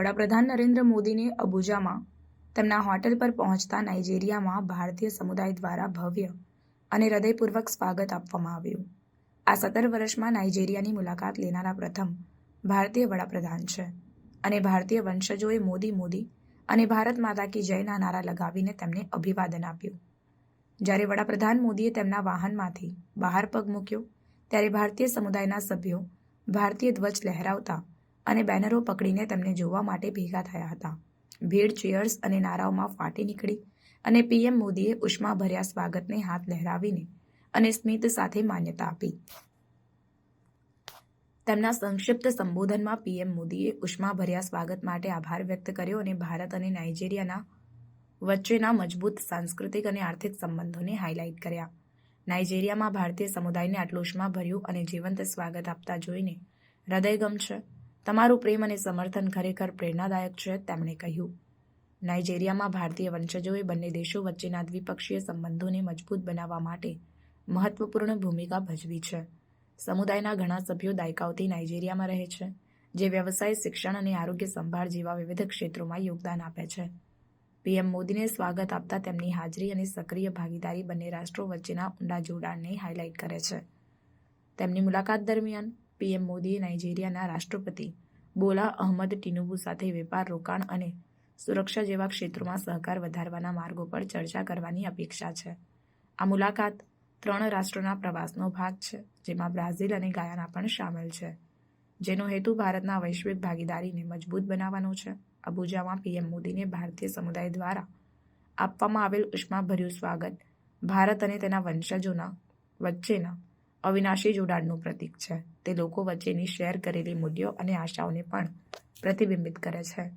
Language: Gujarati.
વડાપ્રધાન નરેન્દ્ર મોદીને અબુજામાં, તેમના હોટેલ પર પહોંચતા નાઇજીરિયામાં ભારતીય સમુદાય દ્વારા ભવ્ય અને હૃદયપૂર્વક સ્વાગત આપવામાં આવ્યું. આ સત્તર વર્ષમાં નાઇજીરિયાની મુલાકાત લેનારા પ્રથમ ભારતીય વડાપ્રધાન છે અને ભારતીય વંશજોએ મોદી મોદી અને ભારત માતા કી જયના નારા લગાવીને તેમને અભિવાદન આપ્યું. જ્યારે વડાપ્રધાન મોદીએ તેમના વાહનમાંથી બહાર પગ મૂક્યો, ત્યારે ભારતીય સમુદાયના સભ્યો ભારતીય ધ્વજ લહેરાવતા અને બેનરો પકડીને તેમને જોવા માટે ભેગા થયા હતા. ભીડ ચેયર્સ અને નારાઓમાં ફાટી નીકળી અને પીએમ મોદીએ ઉષ્માભર્યા સ્વાગતને હાથ લહેરાવીને અને સ્મિત સાથે માન્યતા આપી. તેમના સંક્ષિપ્ત સંબોધનમાં પીએમ મોદીએ ઉષ્માભર્યા સ્વાગત માટે આભાર વ્યક્ત કર્યો અને ભારત અને નાઇજીરિયાના વચ્ચેના મજબૂત સાંસ્કૃતિક અને આર્થિક સંબંધોને હાઇલાઇટ કર્યા. નાઇજીરિયામાં ભારતીય સમુદાયને આટલું ઉષ્માભર્યું અને જીવંત સ્વાગત આપતા જોઈને હૃદયગમ છે. તમારું પ્રેમ અને સમર્થન ખરેખર પ્રેરણાદાયક છે તેમણે કહ્યું. નાઇજેરિયામાં ભારતીય વંશજોએ બંને દેશો વચ્ચેના દ્વિપક્ષીય સંબંધોને મજબૂત બનાવવા માટે મહત્વપૂર્ણ ભૂમિકા ભજવી છે. સમુદાયના ઘણા સભ્યો દાયકાઓથી નાઇજેરિયામાં રહે છે, જે વ્યવસાય, શિક્ષણ અને આરોગ્ય સંભાળ જેવા વિવિધ ક્ષેત્રોમાં યોગદાન આપે છે. પીએમ મોદીને સ્વાગત આપતા તેમની હાજરી અને સક્રિય ભાગીદારી બંને રાષ્ટ્રો વચ્ચેના ઊંડા જોડાણને હાઇલાઇટ કરે છે. તેમની મુલાકાત દરમિયાન પીએમ મોદીએ નાઇજીરિયાના રાષ્ટ્રપતિ બોલા અહમદ ટિનુબુ સાથે વેપાર, રોકાણ અને સુરક્ષા જેવા ક્ષેત્રોમાં સહકાર વધારવાના માર્ગો પર ચર્ચા કરવાની અપેક્ષા છે. આ મુલાકાત ત્રણ રાષ્ટ્રોના પ્રવાસનો ભાગ છે, જેમાં બ્રાઝિલ અને ગાયાના પણ સામેલ છે. જેનો હેતુ ભારતના વૈશ્વિક ભાગીદારીને મજબૂત બનાવવાનો છે. અબુજામાં પીએમ મોદીને ભારતીય સમુદાય દ્વારા આપવામાં આવેલ ઉષ્માભર્યું સ્વાગત ભારત અને તેના વંશજોના વચ્ચેના અવિનાશી જોડાણનું પ્રતીક છે. તે લોકો વચ્ચેની શેર કરેલી મૂલ્યો અને આશાઓને પણ પ્રતિબિંબિત કરે છે.